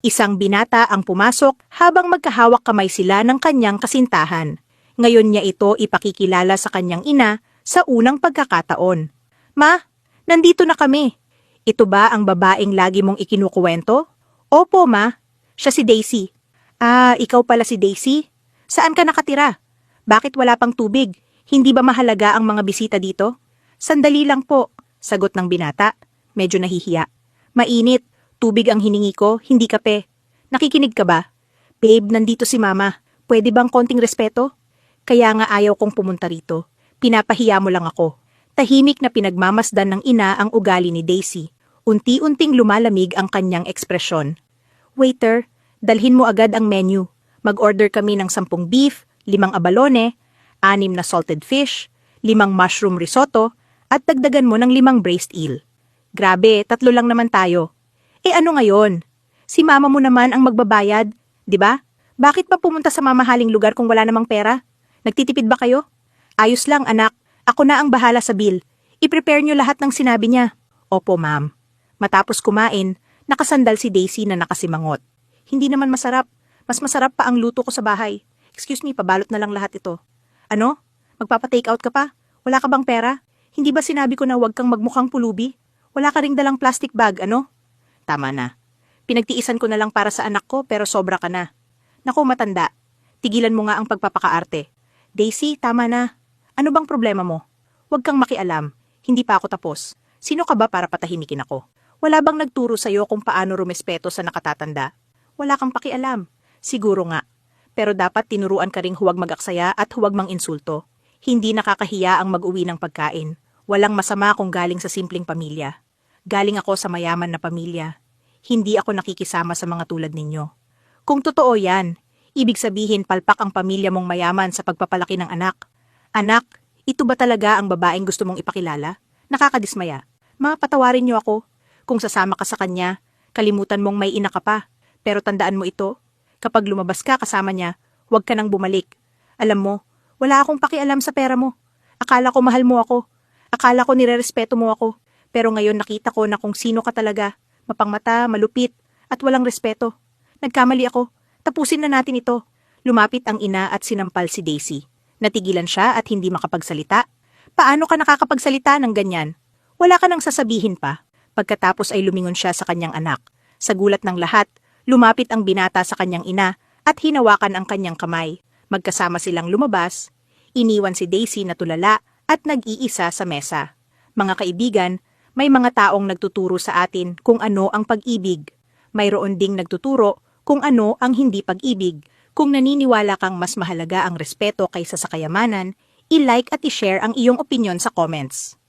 Isang binata ang pumasok habang magkahawak kamay sila ng kanyang kasintahan. Ngayon niya ito ipakikilala sa kanyang ina sa unang pagkakataon. Ma, nandito na kami. Ito ba ang babaeng lagi mong ikinukuwento? Opo, ma. Siya si Daisy. Ah, ikaw pala si Daisy? Saan ka nakatira? Bakit wala pang tubig? Hindi ba mahalaga ang mga bisita dito? Sandali lang po, sagot ng binata. Medyo nahihiya. Mainit, tubig ang hiningi ko, hindi kape. Nakikinig ka ba? Babe, nandito si mama. Pwede bang konting respeto? Kaya nga ayaw kong pumunta rito. Pinapahiya mo lang ako. Tahimik na pinagmamasdan ng ina ang ugali ni Daisy. Unti-unting lumalamig ang kanyang ekspresyon. Waiter, dalhin mo agad ang menu. Mag-order kami ng sampung beef, limang abalone, anim na salted fish, limang mushroom risotto, at dagdagan mo ng limang braised eel. Grabe, tatlo lang naman tayo. Eh ano ngayon? Si mama mo naman ang magbabayad, di ba? Bakit pa pumunta sa mamahaling lugar kung wala namang pera? Nagtitipid ba kayo? Ayos lang anak, ako na ang bahala sa bill. I-prepare nyo lahat ng sinabi niya. Opo ma'am. Matapos kumain, nakasandal si Daisy na nakasimangot. Hindi naman masarap. Mas masarap pa ang luto ko sa bahay. Excuse me, pabalot na lang lahat ito. Ano? Magpapa-take out ka pa? Wala ka bang pera? Hindi ba sinabi ko na huwag kang magmukhang pulubi? Wala ka ring dalang plastic bag, ano? Tama na. Pinagtiisan ko na lang para sa anak ko pero sobra ka na. Naku, matanda. Tigilan mo nga ang pagpapakaarte. Daisy, tama na. Ano bang problema mo? Huwag kang makialam. Hindi pa ako tapos. Sino ka ba para patahimikin ako? Wala bang nagturo sa'yo kung paano rumespeto sa nakatatanda? Wala kang pakialam. Siguro nga. Pero dapat tinuruan ka ring huwag mag-aksaya at huwag mang insulto. Hindi nakakahiya ang mag-uwi ng pagkain. Walang masama kung galing sa simpleng pamilya. Galing ako sa mayaman na pamilya. Hindi ako nakikisama sa mga tulad ninyo. Kung totoo yan, ibig sabihin palpak ang pamilya mong mayaman sa pagpapalaki ng anak. Anak, ito ba talaga ang babaeng gusto mong ipakilala? Nakakadismaya. Ma, patawarin niyo ako. Kung sasama ka sa kanya, kalimutan mong may ina ka pa. Pero tandaan mo ito, kapag lumabas ka kasama niya, huwag ka nang bumalik. Alam mo, wala akong pakialam sa pera mo. Akala ko mahal mo ako. Akala ko nirerespeto mo ako. Pero ngayon nakita ko na kung sino ka talaga. Mapangmata, malupit, at walang respeto. Nagkamali ako. Tapusin na natin ito. Lumapit ang ina at sinampal si Daisy. Natigilan siya at hindi makapagsalita. Paano ka nakakapagsalita ng ganyan? Wala ka nang sasabihin pa. Pagkatapos ay lumingon siya sa kanyang anak. Sa gulat ng lahat, lumapit ang binata sa kanyang ina at hinawakan ang kanyang kamay. Magkasama silang lumabas. Iniwan si Daisy na tulala at nag-iisa sa mesa. Mga kaibigan, may mga taong nagtuturo sa atin kung ano ang pag-ibig. Mayroon ding nagtuturo kung ano ang hindi pag-ibig. Kung naniniwala kang mas mahalaga ang respeto kaysa sa kayamanan, i-like at i-share ang iyong opinion sa comments.